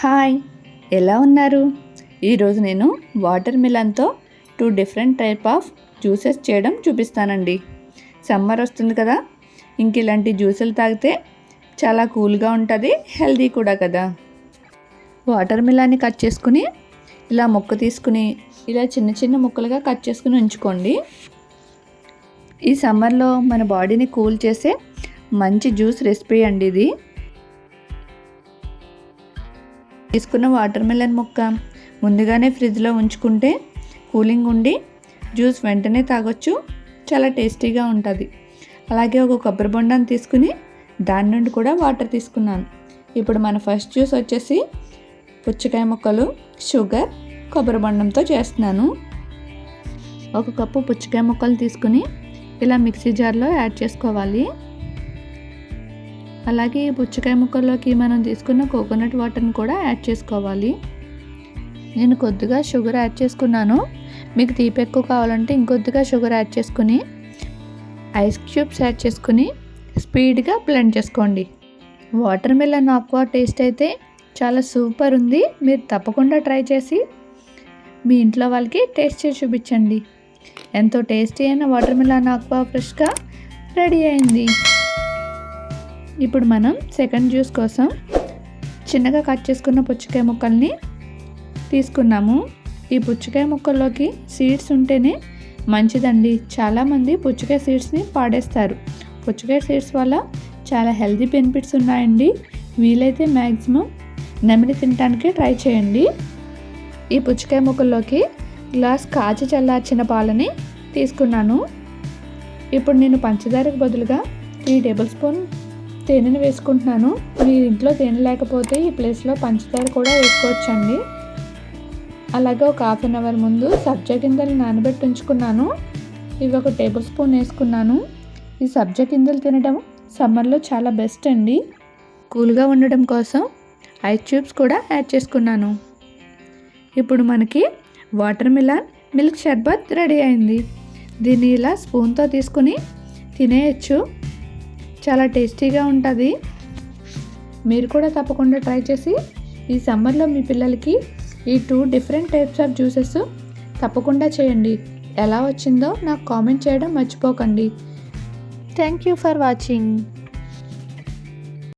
Hi ఎలా ఉన్నారు? ఈరోజు నేను water మిలన్తో two different type of juices చేయడం చూపిస్తానండి. సమ్మర్ వస్తుంది కదా ఇంక ఇలాంటి జ్యూసులు తాగితే చాలా కూల్గా ఉంటుంది హెల్దీ కూడా కదా. వాటర్ మిలాన్ని కట్ చేసుకుని ఇలా ముక్క తీసుకుని ఇలా చిన్న చిన్న ముక్కలుగా కట్ చేసుకుని ఉంచుకోండి. ఈ సమ్మర్లో మన బాడీని కూల్ చేసే మంచి జ్యూస్ రెసిపీ అండి ఇది. తీసుకున్న వాటర్ మిలన్ ముక్క ముందుగానే ఫ్రిడ్జ్లో ఉంచుకుంటే కూలింగ్ ఉండి జ్యూస్ వెంటనే తాగొచ్చు. చాలా టేస్టీగా ఉంటుంది. అలాగే ఒక కొబ్బరి బొండాన్ని తీసుకుని దాని నుండి కూడా వాటర్ తీసుకున్నాను. ఇప్పుడు మన ఫస్ట్ జ్యూస్ వచ్చేసి పుచ్చకాయ ముక్కలు షుగర్ కొబ్బరి బొండంతో చేస్తున్నాను. ఒక కప్పు పుచ్చకాయ ముక్కలు తీసుకుని ఇలా మిక్సీ జార్లో యాడ్ చేసుకోవాలి. అలాగే ఈ పుచ్చకాయ ముక్కల్లోకి మనం తీసుకున్న కోకోనట్ వాటర్ని కూడా యాడ్ చేసుకోవాలి. నేను కొద్దిగా షుగర్ యాడ్ చేసుకున్నాను. మీకు తీపి ఎక్కువ కావాలంటే ఇంకొద్దిగా షుగర్ యాడ్ చేసుకుని ఐస్ క్యూబ్స్ యాడ్ చేసుకుని స్పీడ్గా బ్లెండ్ చేసుకోండి. వాటర్ మిలన్ ఆక్వా టేస్ట్ అయితే చాలా సూపర్ ఉంది. మీరు తప్పకుండా ట్రై చేసి మీ ఇంట్లో వాళ్ళకి టేస్ట్ చేసి చూపించండి. ఎంతో టేస్టీ అయిన వాటర్ మిలన్ ఆక్వా ఫ్రెష్గా రెడీ అయింది. ఇప్పుడు మనం సెకండ్ జ్యూస్ కోసం చిన్నగా కట్ చేసుకున్న పుచ్చకాయ ముక్కల్ని తీసుకున్నాము. ఈ పుచ్చకాయ ముక్కల్లోకి సీడ్స్ ఉంటేనే మంచిదండి. చాలామంది పుచ్చకాయ సీడ్స్ని పాడేస్తారు. పుచ్చకాయ సీడ్స్ వల్ల చాలా హెల్తీ బెనిఫిట్స్ ఉన్నాయండి. వీలైతే మ్యాక్సిమం నెమిలి తినడానికి ట్రై చేయండి. ఈ పుచ్చకాయ ముక్కల్లోకి గ్లాస్ కాచి చల్లార్చిన పాలని తీసుకున్నాను. ఇప్పుడు నేను పంచదారకు బదులుగా త్రీ టేబుల్ స్పూన్ తేనెను వేసుకుంటున్నాను. మీ ఇంట్లో తేనె లేకపోతే ఈ ప్లేస్లో పంచదార కూడా వేసుకోవచ్చండి. అలాగే ఒక హాఫ్ అన్ అవర్ ముందు సబ్జా గింజలు నానబెట్టి ఉంచుకున్నాను. ఇవి ఒక టేబుల్ స్పూన్ వేసుకున్నాను. ఈ సబ్జా గింజలు తినడం సమ్మర్లో చాలా బెస్ట్ అండి. కూల్గా ఉండడం కోసం ఐస్ ట్యూబ్స్ కూడా యాడ్ చేసుకున్నాను. ఇప్పుడు మనకి వాటర్ మిలాన్ మిల్క్ షర్బత్ రెడీ అయింది. దీన్ని ఇలా స్పూన్తో తీసుకుని తినేయచ్చు. చాలా టేస్టీగా ఉంటుంది. మీరు కూడా తప్పకుండా ట్రై చేసి ఈ సమ్మర్లో మీ పిల్లలకి ఈ two different types of juices తప్పకుండా చేయండి. ఎలా వచ్చిందో నాకు కామెంట్ చేయడం మర్చిపోకండి. Thank you for watching